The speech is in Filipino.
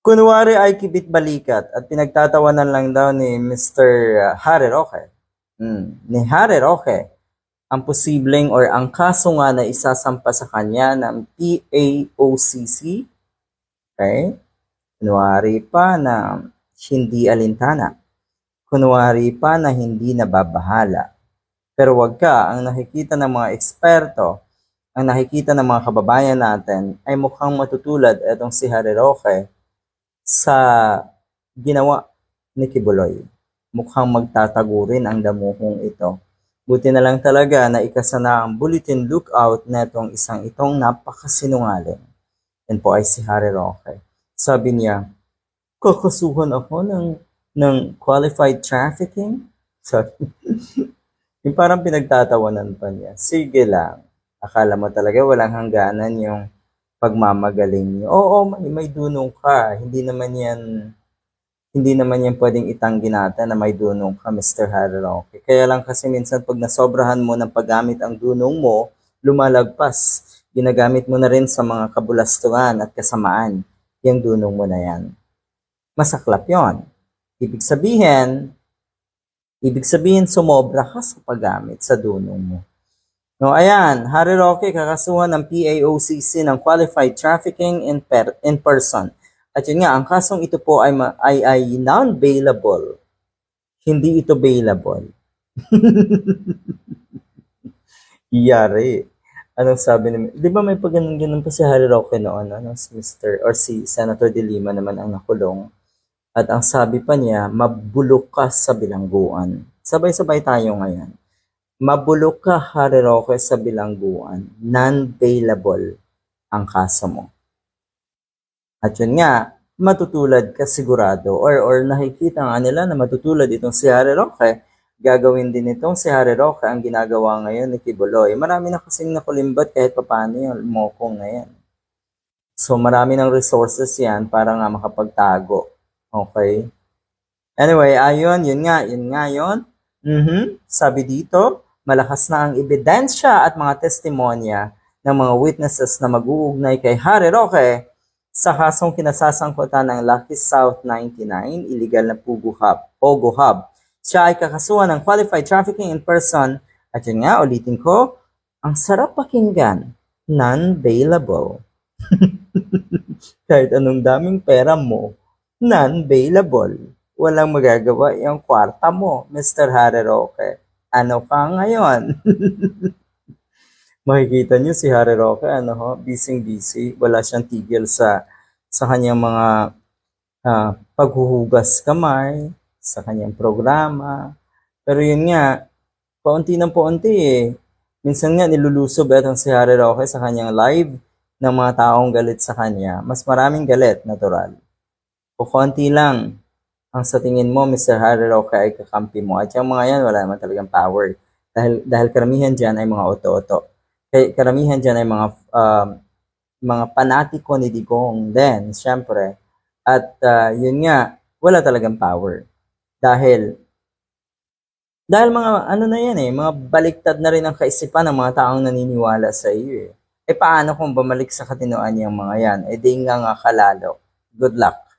Kunwari ay kibit-balikat at pinagtatawanan lang daw ni Mr. Harry Roque. Hmm, ni Harry Roque ang posibleng or ang kaso nga na isasampa sa kanya ng PAOCC. Okay? Kunwari pa na hindi alintana. Kunwari pa na hindi nababahala. Pero wag ka, ang nakikita ng mga eksperto, ang nakikita ng mga kababayan natin ay mukhang matutulad etong si Harry Roque sa ginawa ni Kibuloy. Mukhang magtatago rin ang damuhong ito. Buti na lang talaga na ikasana ang bulletin lookout na itong isang itong napakasinungaling. Yan po ay si Harry Roque. Sabi niya, kakasuhan ako ng, ng qualified trafficking? Sabi, yung parang pinagtatawanan pa niya. Sige lang. Akala mo talaga walang hangganan yung pagmamagaling niyo. Oo, may, may dunong ka. Hindi naman yan hindi naman yan pwedeng itanggi natin na may dunong ka, Mr. Harry Roque. Kaya lang kasi minsan pag nasobrahan mo ng paggamit ang dunong mo, lumalagpas. Ginagamit mo na rin sa mga kabulastuhan at kasamaan. Yung dunong mo na yan. Masaklap yon. Ibig sabihin, ibig sabihin sumobra ka sa paggamit sa dunong mo. No, ayan, Harry Roque kakasuhan ng PAOCC ng qualified trafficking in, per, in person. At yun nga, ang kasong ito po ay, ma- ay, ay non-bailable. Hindi ito bailable. Iyari. Anong sabi ni... Di ba may pag ganun pa si Harry Roque noon, ano, si Mr. or si Senator De Lima naman ang nakulong. At ang sabi pa niya, mabulok sa bilangguan. Sabay-sabay tayo ngayon. Mabulok ka, Harry Roque, sa bilangguan. Non-bailable ang kaso mo. At yun nga, matutulad ka sigurado or, or nakikita nga nila na matutulad itong si Harry Roque. Gagawin din itong si Harry Roque ang ginagawa ngayon ni Kibuloy. Marami na kasing nakulimbat kahit papaano yung mokong na yan. So marami ng resources yan para nga makapagtago. Okay? Anyway, ayun, yun nga, yun nga yun. Mhm. Sabi dito, malakas na ang ebidensya at mga testimonya ng mga witnesses na mag-uugnay kay Harry Roque sa kasong kinasasangkutan ng Lucky South 99, illegal na Pugo Hub, Pogo Hub. Siya ay kakasuhan ng qualified trafficking in person at yun nga, ulitin ko, ang sarap pakinggan, non-bailable. Kahit anong daming pera mo, non-bailable. Walang magagawa yung kwarta mo, Mr. Harry Roque. Ano ka ngayon? makikita niyo si Harry Roque, ano ho, busy-busy, wala siyang tigil sa sa kanyang mga ah, paghuhugas kamay, sa kanyang programa. Pero yun nga, paunti ng paunti eh. Minsan nga nilulusob itong si Harry Roque sa kanyang live ng mga taong galit sa kanya. Mas maraming galit, natural. O konti lang ang sa tingin mo, Mr. Harry Roque ay kakampi mo. At yung mga yan, wala naman talagang power. Dahil, dahil karamihan dyan ay mga oto-oto. Kaya karamihan dyan ay mga um, mga panatiko ni Digong din, syempre. At uh, yun nga, wala talagang power. Dahil dahil mga ano na yan eh, mga baliktad na rin ang kaisipan ng mga taong naniniwala sa iyo eh. Eh paano kung bumalik sa katinoan yung mga yan? Eh di nga nga kalalo. Good luck.